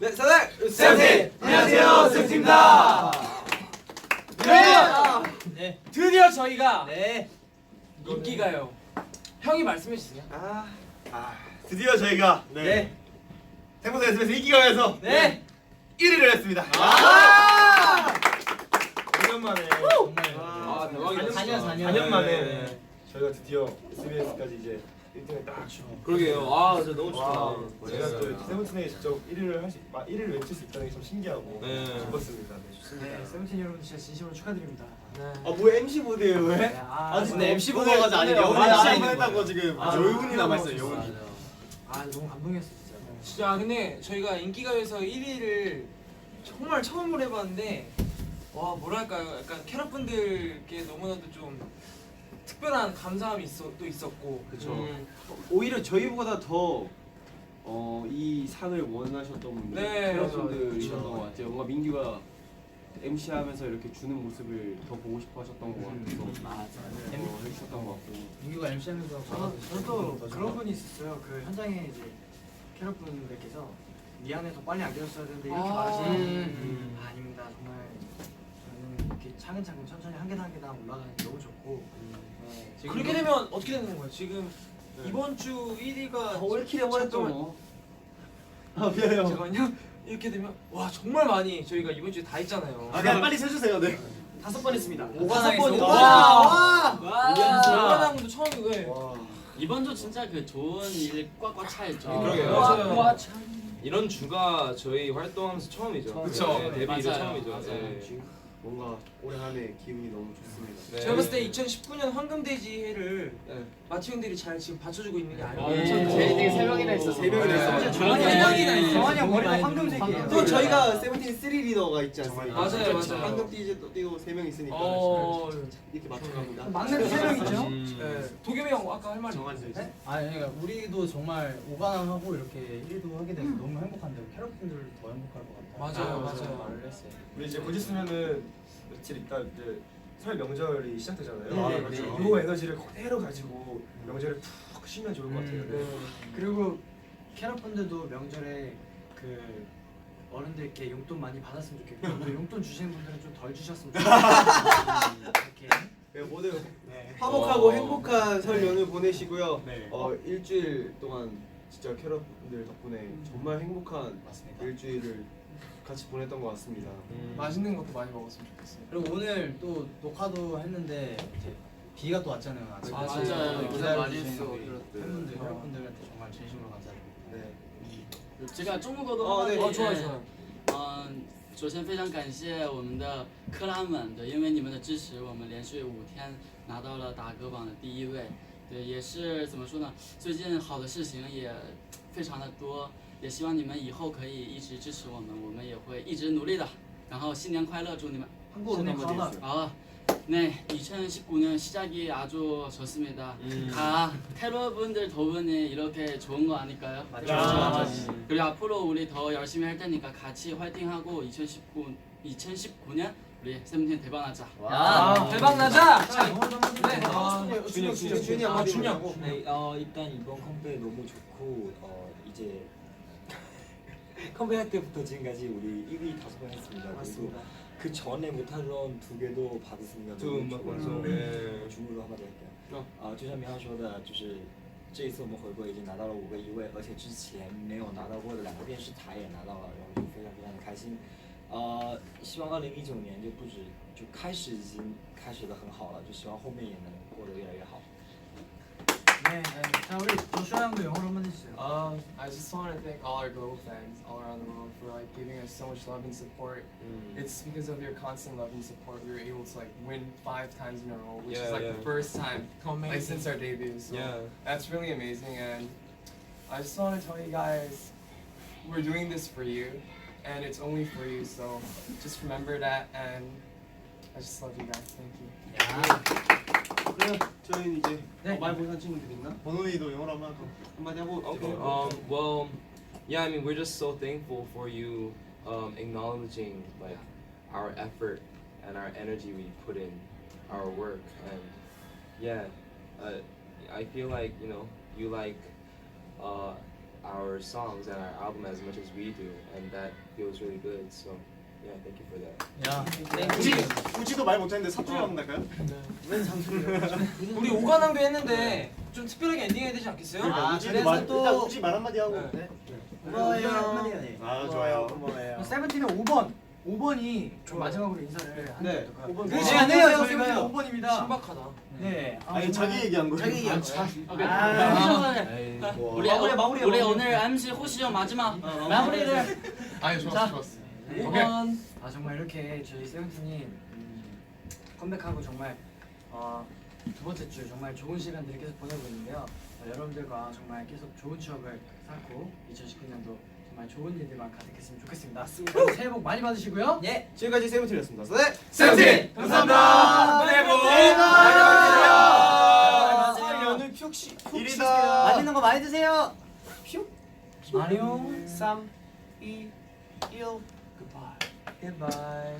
네, 사장 세븐틴! 안녕하세요, 세븐틴입니다. 드디어 네. 드디어 저희가 네. 인기가요. 형이 말씀해 주세요. 아, 아, 드디어 저희가 네. 태무사 SBS 인기가요에서 네. 1위를 했습니다. 아! 4년 만에 정말. 아, 대박이다. 4년 4년. 4년 만에 네. 저희가 드디어 SBS까지 이제 1등을 딱 그러게요. 아, 저 너무 와, 좋다. 제가 또 세븐틴에 직접 1위를 할수 1위를 외칠 수 있다는 게 참 신기하고 네. 기뻤습니다. 네. 네, 세븐틴 여러분 진짜 진심으로 축하드립니다. 아, 뭐 MC 무대예요, 왜? 아, 근데 MC 아직 오늘 여운이 많이 남아 안 있는 했다고 거예요. 지금 아, 여운이 남아 있어요. 여운이. 아, 너무 감동했어 진짜. 진짜 근데 저희가 인기가요에서 1위를 정말 처음으로 해봤는데 와 뭐랄까요 약간 캐럿분들께 너무나도 좀 특별한 감사함이 있어, 또 있었고 그쵸. 음, 오히려 저희보다 더 어, 이 상을 원하셨던 분들, 네, 캐럿분들이셨던 맞아요. 것 같아요. 뭔가 민규가 MC 하면서 이렇게 주는 모습을 더 보고 싶어 하셨던 것 같아서 맞아. 어, 해주셨던 것 같고. 민규가 MC 하면서 저도 저도 그런 분이 있었어요. 그 현장에 이제 캐럿 분들께서 미안해 더 빨리 안겨줬어야 되는데 이렇게 아, 말하시는 음. 아, 아닙니다. 정말 저는 이렇게 차근차근 천천히 한 계단 한 계단 올라가는 네, 그렇게 되면 어떻게 되는 거예요? 지금 이번 주 1위가 올킬 해버렸죠 잠깐만, 뭐. 아 미안해요. 잠깐만요 이렇게 되면 와 정말 많이 저희가 이번 주에 다 했잖아요 아, 그냥 빨리 세주세요, 네. 다섯 번 했습니다. 다섯 번이 와. 와 와. 오관왕도 처음이고 와. 이번 주 진짜 그 좋은 일 꽉꽉 차 있죠. 아, 그러게요. 맞아요. 와, 이런 주가 저희 활동하면서 처음이죠. 그쵸. 네, 데뷔 이후 맞아요. 처음이죠. 맞아요. 네. 뭔가 올해 한 해 기운이 너무 좋습니다. 네. 제가 봤을 때 2019년 황금돼지 해를 네. 마티 형들이 잘 지금 받쳐주고 있는 게 아닌가 네. 저희 세 명이나 있어. 세 명이나 있어. 네. 정환이 세형 머리가 황금색이에요. 또 저희가 세븐틴 3 리더가 있지 않습니까? 맞아요, 맞아요. 황금 DJ 또 뛰고 3명 있으니까 어, 이렇게 맞춰갑니다. 막내도 세명 있죠? 음. 네. 도겸이 형 아까 할 말이 정한이 있어요. 아니 그러니까 우리도 정말 오관왕하고 이렇게 1위도 하게 돼서 너무 행복 한데 캐럿분들 더 행복할 것 같아요. 맞아요, 맞아요. 말을 했어요. 우리 이제 곧 있으면은 며칠 있다 이제 설 명절이 시작되잖아요. 네, 아, 네, 그렇죠. 네. 그 에너지를 그대로 가지고 명절에 푹 쉬면 좋을 것 같아요. 음, 네. 그리고 캐럿분들도 명절에 그 어른들께 용돈 많이 받았으면 좋겠고 또 용돈 주시는 분들은 좀 덜 주셨으면 좋겠어요. 이렇게 네, 모두 네. 화목하고 어. 행복한 설 연휴 보내시고요. 네. 어 일주일 동안 진짜 캐럿분들 덕분에 정말 행복한 맞습니다. 일주일을 같이 보냈던 것 같습니다. 음. 맛있는 것도 많이 먹었으면 좋겠어요. 그리고 오늘 또 녹화도 했는데 이제 비가 또 왔잖아요. 아침에. 맞아요. 기다려 기다려 많이 주시는 했어, 우리 캐럿들. 팬분들, 캐럿분들한테 정말 진심으로 감사드립니다. 네. 제가 중국어도 어, 네. 한마디, 어, 좋아요, 예. 좋아요. 嗯，首先非常感谢我们的克拉们，对，因为你们的支持，我们连续五天拿到了打歌榜的第一位。 对，也是怎么说呢？最近好的事情也非常的多，也希望你们以后可以一直支持我们，我们也会一直努力的。然后新年快乐，祝你们 한국어로 한번 해주세요. 아, 네, 2019년 시작이 아주 좋습니다. 음. 다 테러분들 덕분에 이렇게 좋은 거 아닐까요? 맞죠. 그렇죠. 그리고 앞으로 우리 더 열심히 할 테니까 같이 화이팅하고 2019 2019년 우리 세븐틴 대박나자. 아, 대박 나자. 자, 영어 좀 해주세요. 네. 아, 준영, 준영, 준이 아, 한마디 준영. 해주고. 네, 어, 일단 이번 컴백 너무 좋고 어, 이제 컴백할 때부터 지금까지 우리 1위 다섯 번 했습니다. 맞습니다. 그리고 그 전에 못하던 두 개도 받았습니다. 두 너무 음악 좋아요. 방송. 네. 중국어로 한마디 할게요. 哦啊，就像明浩说的，就是这一次我们回归已经拿到了五个一位，而且之前没有拿到过的两个电视台也拿到了，然后就非常非常的开心。 呃，希望二零一九年就不止就开始已经开始的很好了，就希望后面也能过得越来越好。 네, 네. 자 우리 조슈아 형도 영어로 한번 해주세요. Um, I just want to thank all our global fans all around the world for like giving us so much love and support. 음. It's because of your constant love and support we were able to like win five times in a row, which Yeah, is like yeah. the first time like since our debut. So Yeah. that's really amazing, and I just want to tell you guys, we're doing this for you, and it's only for you. So just remember that, and I just love you guys. Thank you. 그래요. 저희는 이제 네. 어, 많이 보는 친구들 있나? 번호이도 영어로 한번 한마디 하고. Okay. Um. Well. Yeah. I mean, we're just so thankful for you um, acknowledging like our effort and our energy we put in our work, and yeah, uh, I feel like you know you like uh, our songs and our album as much as we do, and that feels really good. So, yeah, thank you for that. 야, 우지 우지도 말 못했는데 사투리 한번 날까요? 왜 상수예요? 우리 오관왕도 했는데 좀 특별하게 엔딩 해야 되지 않겠어요? 아, 우지도 그래서 말, 또- 일단 우지 말 한마디 하고. 네. 고마워요. 아 좋아요. 어, 세븐틴의 5번 5번이 좀 마지막으로 인사를 하는 네, 게 어떨까요? 5번 그렇지 좋아요. 않네요 저희가요. 세븐틴 5번입니다 신박하다. 네 아, 아니 정말- 자기 얘기한 거예요. 자기 얘기한 거야. 오케이. 아, 우리 마무리, 마무리, 우리 마무리. 오늘 MC 혹시 형 마지막 마무리를 아니 좋았어 좋았어. 오케이. 5번. 아 정말 이렇게 저희 세븐틴이 음, 컴백하고 정말 어, 두 번째 주 정말 좋은 시간들을 계속 보내고 있는데요. 어, 여러분들과 정말 계속 좋은 추억을 쌓고 2019년도 정말 좋은 일들만 가득했으면 좋겠습니다. 새해 복 많이 받으시고요. 예. 지금까지 세븐틴이었습니다. 네. 세븐틴 감사합니다. 새해 복 많이 받으세요. 연을 푹시 푹 맛있는 거 많이 드세요. 안녕. 3 2 1 Goodbye.